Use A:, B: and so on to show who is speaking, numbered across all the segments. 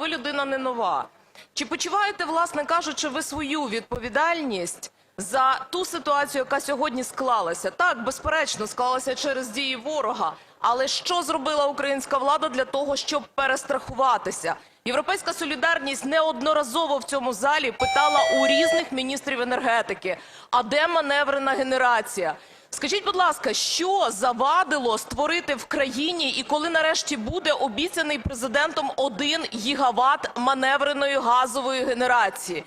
A: ви людина не нова. Чи почуваєте, власне кажучи, ви свою відповідальність за ту ситуацію, яка сьогодні склалася? Так, безперечно, склалася через дії ворога. Але що зробила українська влада для того, щоб перестрахуватися? Європейська солідарність неодноразово в цьому залі питала у різних міністрів енергетики, а де маневрена генерація? Скажіть, будь ласка, що завадило створити в країні і коли нарешті буде обіцяний президентом 1 гігават маневреної газової генерації?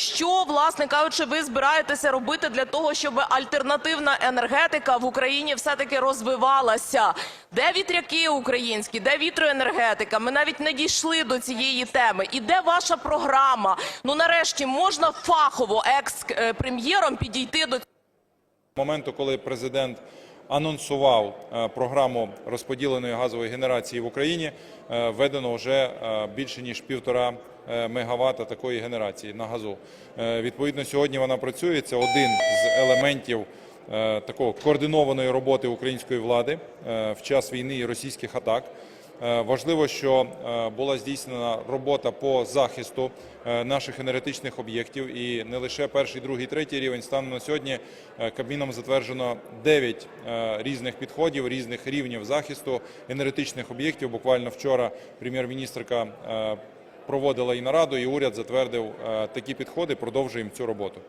A: Що, власне кажучи, ви збираєтеся робити для того, щоб альтернативна енергетика в Україні все-таки розвивалася? Де вітряки українські, де вітроенергетика? Ми навіть не дійшли до цієї теми. І де ваша програма? Ну нарешті можна фахово екс-прем'єром підійти до
B: моменту, коли президент анонсував е, програму розподіленої газової генерації в Україні, е, введено вже е, більше ніж півтора мегаватта такої генерації на газу. Відповідно, сьогодні вона працює. Це один з елементів такого координованої роботи української влади в час війни і російських атак. Е, Важливо, що е, була здійснена робота по захисту е, наших енергетичних об'єктів, і не лише перший, другий, третій рівень. Станом на сьогодні Кабміном затверджено 9 е, різних підходів, різних рівнів захисту енергетичних об'єктів. Буквально вчора прем'єр-міністрка проводила і нараду, і уряд затвердив такі підходи. Продовжуємо цю роботу.